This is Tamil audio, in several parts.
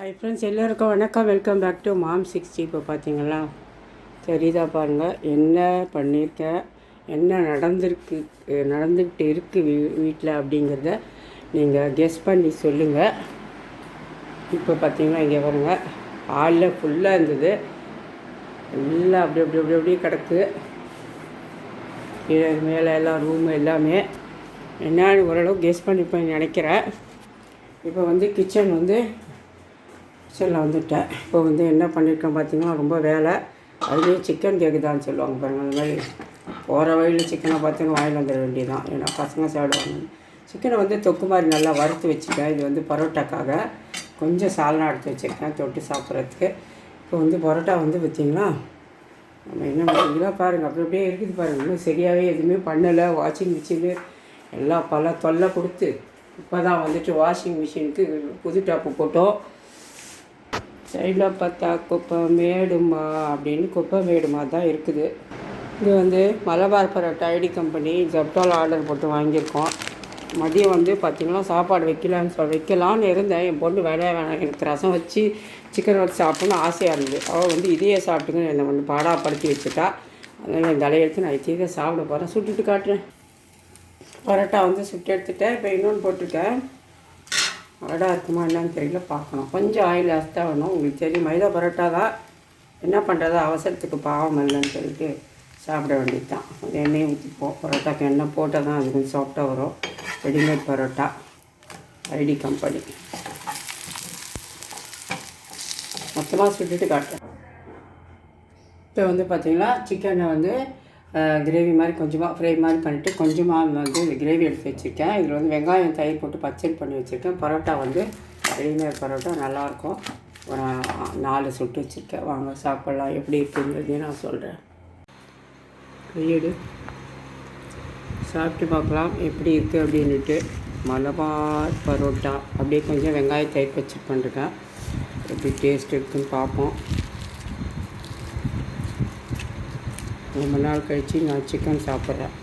ஹாய் ஃப்ரெண்ட்ஸ் எல்லோருக்கும் வணக்கம். Welcome back to mom sixty இப்போ பார்த்தீங்களா? தெரியுதா பாருங்கள் என்ன பண்ணியிருக்கேன் என்ன நடந்திருக்கு? நடந்துக்கிட்டு இருக்குது வீ வீட்டில் அப்படிங்கிறத நீங்கள் கெஸ் பண்ணி சொல்லுங்கள் இப்போ பார்த்தீங்கன்னா இங்கே வருங்க ஹாலில் ஃபுல்லாக இருந்தது. எல்லாம் அப்படி அப்படி அப்படி அப்படியே கிடக்கு. கீழே மேலே எல்லாம் ரூம் எல்லாமே. என்னன்னு ஓரளவு கெஸ் பண்ணிப்பேன் நினைக்கிறேன். இப்போ வந்து கிச்சன் வந்து கிச்சனில் வந்துட்டேன். இப்போ வந்து என்ன பண்ணியிருக்கேன் பார்த்தீங்கன்னா ரொம்ப வேலை. அதுலேயும் சிக்கன் கேக்குதான்னு சொல்லுவாங்க பாருங்கள் அந்த மாதிரி. போகிற வழியில் சிக்கனை பார்த்தீங்கன்னா வாயில் வந்துட வேண்டியதான் ஏன்னா பசங்க சாப்பிடுவாங்க சிக்கனை வந்து தொக்கு மாதிரி நல்லா வறுத்து வச்சுட்டேன். இது வந்து பரோட்டாக்காக கொஞ்சம் சால்னா எடுத்து வச்சுருக்கேன் தொட்டு சாப்பிட்றதுக்கு. இப்போ வந்து பரோட்டா வந்து பார்த்தீங்களா நம்ம என்ன பண்ணுறீங்களா பாருங்கள் அப்படி அப்படியே இருக்குது பாருங்கள் இன்னும் சரியாகவே எதுவுமே பண்ணலை. வாஷிங் மிஷினு எல்லாம் பல தொல்லை கொடுத்து இப்போ தான் வந்துட்டு வாஷிங் மிஷினுக்கு புது டாப்பு போட்டோம். சைடில் பார்த்தா குப்பை மேடுமா அப்படின்னு குப்பை மேடுமா தான் இருக்குது. இது வந்து மலபார் பரோட்டா ஐடி கம்பெனி ஜப்டால் ஆர்டர் போட்டு வாங்கியிருக்கோம். மதியம் வந்து பார்த்திங்கன்னா சாப்பாடு வைக்கலான்னு சொல் வைக்கலான்னு இருந்தேன். என் பொண்ணு வேலையாக வேணாம் எனக்கு ரசம் வச்சு சிக்கன் வச்சு சாப்பிட்ணுன்னு ஆசையாக இருந்தது. அவள் வந்து இதையே சாப்பிட்டுங்கன்னு என்னை வந்து பாடாப்படுத்தி வச்சுட்டா. அதனால் என் தலையெடுத்து நான் இதை சாப்பிட போகிறேன் சுட்டுட்டு காட்டுறேன். பரோட்டா வந்து சுட்டு எடுத்துட்டேன். இப்போ இன்னொன்று போட்டிருக்கேன். அடா இருக்குமா என்னன்னு தெரியல பார்க்கணும். கொஞ்சம் ஆயில் அஸ்தா வேணும். உங்களுக்கு தெரியும் மைதா பரோட்டா தான். என்ன பண்ணுறது அவசரத்துக்கு பாவம் இல்லைன்னு சொல்லிட்டு சாப்பிட வேண்டியது தான் அது எண்ணெயை ஊற்றிப்போம் பரோட்டாக்கு எண்ணெய் போட்டால் தான் அது கொஞ்சம் சாஃப்டாக வரும். ரெடிமேட் பரோட்டா. IT company. மொத்தமாக சுட்டுட்டு காட்டுறேன். இப்போ வந்து பார்த்திங்கன்னா சிக்கனை வந்து கிரேவி மாதிரி கொஞ்சமாக ஃப்ரை மாதிரி பண்ணிவிட்டு கொஞ்சமாக வந்து கிரேவி எடுத்து வச்சுருக்கேன். இதில் வந்து வெங்காயம் தயிர் போட்டு பச்சடி பண்ணி வச்சுருக்கேன். பரோட்டா வந்து ரெடிமேட் பரோட்டா நல்லாயிருக்கும். ஒரு நாலு சுட்டு வச்சுருக்கேன். வாங்க சாப்பிட்லாம். எப்படி இருக்குங்கிறதையும் நான் சொல்கிறேன் கையெடு சாப்பிட்டு பார்க்கலாம். எப்படி இருக்குது அப்படின்ட்டு மலபார் பரோட்டா. அப்படியே கொஞ்சம் வெங்காய தயிர் வச்சு பண்ணிருக்கேன். எப்படி டேஸ்ட் இருக்குதுன்னு பார்ப்போம். ரொம்ப நாள் கழித்து நான் சிக்கன் சாப்பிட்றேன்.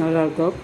நல்லாயிருக்கும்